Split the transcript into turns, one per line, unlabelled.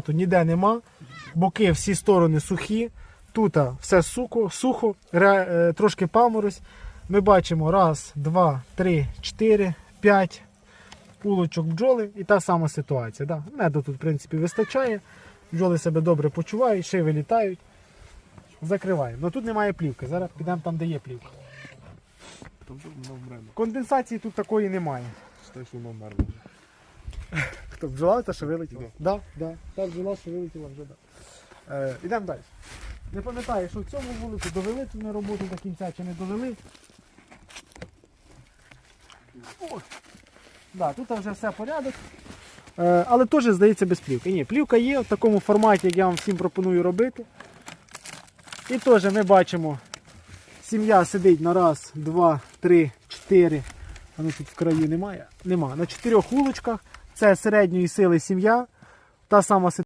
Тут ніде нема, боки всі сторони сухі. Тут все сухо, сухо ре- е, трошки паморозь. Ми бачимо раз, два, три, чотири, п'ять улочок бджоли і та сама ситуація. Да. Меду тут, в принципі, вистачає. Бджоли себе добре почувають, ще вилітають. Закриваємо. Ну тут немає плівки. Зараз підемо там, де є плівка. Конденсації тут такої немає.
Считай, що воно.
Хто бджола, та що вилетіла?
Да.
Да, да. Та бджола, що вилетіла вже, да. Е, ідемо далі. Не пам'ятаю, що в цьому вулику довели ми роботу до кінця чи не довели. О, да, тут вже все порядок. Е, але теж здається без плівки. Ні, плівка є в такому форматі, як я вам всім пропоную робити. І теж ми бачимо, сім'я сидить на раз, два, три, чотири. А ну тут в краю немає. Нема. На чотирьох вуличках. Це середньої сили сім'я. Та сама